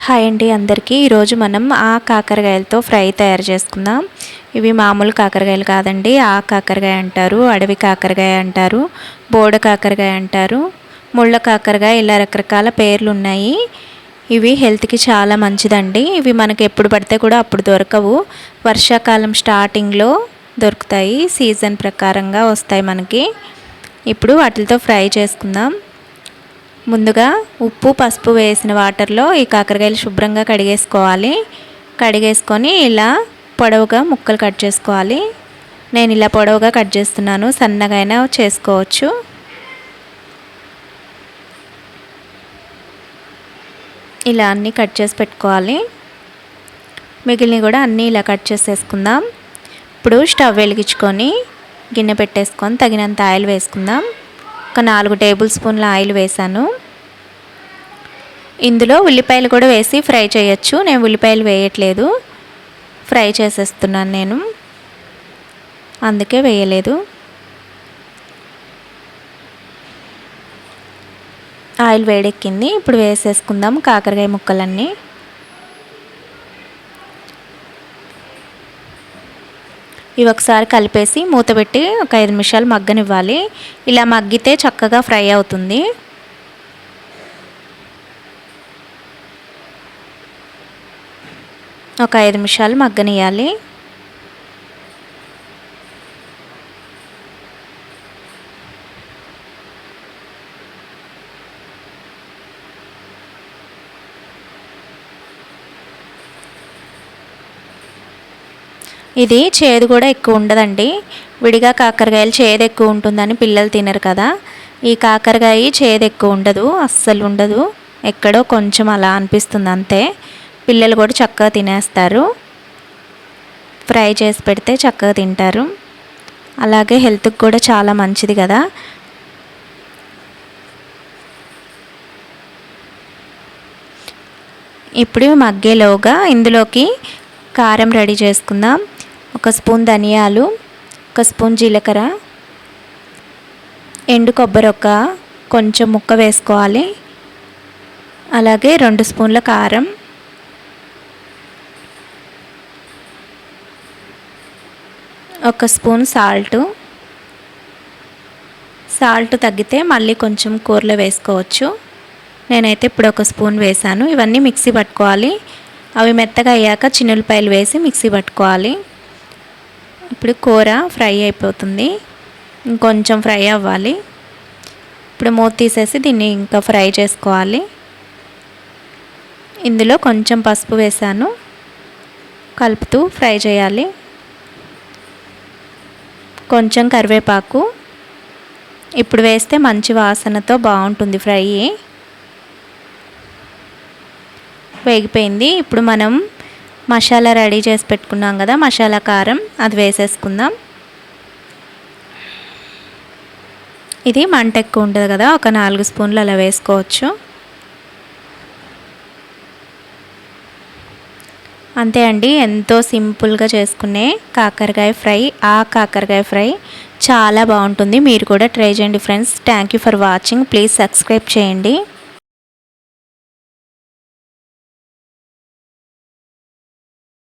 Hi అండి అందరికీ. ఈరోజు మనం ఆ కాకరకాయలతో ఫ్రై తయారు చేసుకుందాం. ఇవి మామూలు కాకరకాయలు కాదండి. ఆ కాకరకాయ అంటారు అడవి కాకరకాయ అంటారు బోడ కాకరకాయ అంటారు ముళ్ళ కాకరకాయ ఇలా రకరకాల పేర్లు ఉన్నాయి. ఇవి హెల్త్కి చాలా మంచిదండి. ఇవి మనకి ఎప్పుడు పడితే కూడా అప్పుడు దొరకవు. వర్షాకాలం స్టార్టింగ్లో దొరుకుతాయి. సీజన్ ప్రకారంగా వస్తాయి మనకి. ఇప్పుడు వాటితో ఫ్రై చేసుకుందాం. ముందుగా ఉప్పు పసుపు వేసిన వాటర్లో ఈ కాకరకాయలు శుభ్రంగా కడిగేసుకోవాలి. కడిగేసుకొని ఇలా పొడవుగా ముక్కలు కట్ చేసుకోవాలి. నేను ఇలా పొడవుగా కట్ చేస్తున్నాను సన్నగా అయినా చేసుకోవచ్చు. ఇలా అన్నీ కట్ చేసి పెట్టుకోవాలి. మిగిలినవి కూడా అన్నీ ఇలా కట్ చేసేసుకుందాం. ఇప్పుడు స్టవ్ వెలిగించుకొని గిన్నె పెట్టేసుకొని తగినంత ఆయిల్ వేసుకుందాం. ఒక నాలుగు టేబుల్ స్పూన్ల ఆయిల్ వేసాను ఇందులో ఉల్లిపాయలు కూడా వేసి ఫ్రై చేయొచ్చు. నేను ఉల్లిపాయలు వేయట్లేదు. ఫ్రై చేసేస్తున్నాను నేను. అందుకే వేయలేదు. ఆయిల్ వేడెక్కింది. ఇప్పుడు వేసేసుకుందాం కాకరకాయ ముక్కలన్నీ. ఇవి ఒకసారి కలిపేసి మూత పెట్టి ఒక ఐదు నిమిషాలు మగ్గనివ్వాలి. ఇలా మగ్గితే చక్కగా ఫ్రై అవుతుంది. ఒక ఐదు నిమిషాలు మగ్గనియాలి ఇది చేదు కూడా ఎక్కువ ఉండదండి. విడిగా కాకరకాయలు చేదు ఎక్కువ ఉంటుందని పిల్లలు తినరు కదా. ఈ కాకరకాయ చేదు ఎక్కువ ఉండదు అస్సలు ఉండదు. ఎక్కడో కొంచెం అలా అనిపిస్తుంది అంతే. పిల్లలు కూడా చక్కగా తినేస్తారు. ఫ్రై చేసి పెడితే చక్కగా తింటారు. అలాగే హెల్త్కి కూడా చాలా మంచిది కదా. ఇప్పుడు మగ్గేలోగా ఇందులోకి కారం రెడీ చేసుకుందాం. ఒక స్పూన్ ధనియాలు ఒక స్పూన్ జీలకర్ర ఎండు కొబ్బరి ఒక కొంచెం ముక్క వేసుకోవాలి. అలాగే రెండు స్పూన్ల కారం. ఒక స్పూన్ సాల్ట్. సాల్ట్ తగ్గితే మళ్ళీ కొంచెం కూరలో వేసుకోవచ్చు. నేనైతే ఇప్పుడు ఒక స్పూన్ వేసాను. ఇవన్నీ మిక్సీ పట్టుకోవాలి. అవి మెత్తగా అయ్యాక చిన్నులపాయలు వేసి మిక్సీ పట్టుకోవాలి. ఇప్పుడు కూర ఫ్రై అయిపోతుంది. ఇంకొంచెం ఫ్రై అవ్వాలి. ఇప్పుడు మూత తీసేసి దీన్ని ఇంకా ఫ్రై చేసుకోవాలి. ఇందులో కొంచెం పసుపు వేసాను. కలుపుతూ ఫ్రై చేయాలి. కొంచెం కరివేపాకు. ఇప్పుడు వేస్తే మంచి వాసనతో బాగుంటుంది ఫ్రై. వేగిపోయింది. ఇప్పుడు మనం మసాలా రెడీ చేసి పెట్టుకున్నాం కదా మసాలా కారం అది వేసేసుకుందాం. ఇది మంట ఎక్కువ ఉంటుంది కదా ఒక నాలుగు స్పూన్లు అలా వేసుకోవచ్చు. అంతే అండి ఎంతో సింపుల్గా చేసుకునే కాకరకాయ ఫ్రై ఆ కాకరకాయ ఫ్రై చాలా బాగుంటుంది. మీరు కూడా ట్రై చేయండి friends. Thank you for watching please subscribe చేయండి.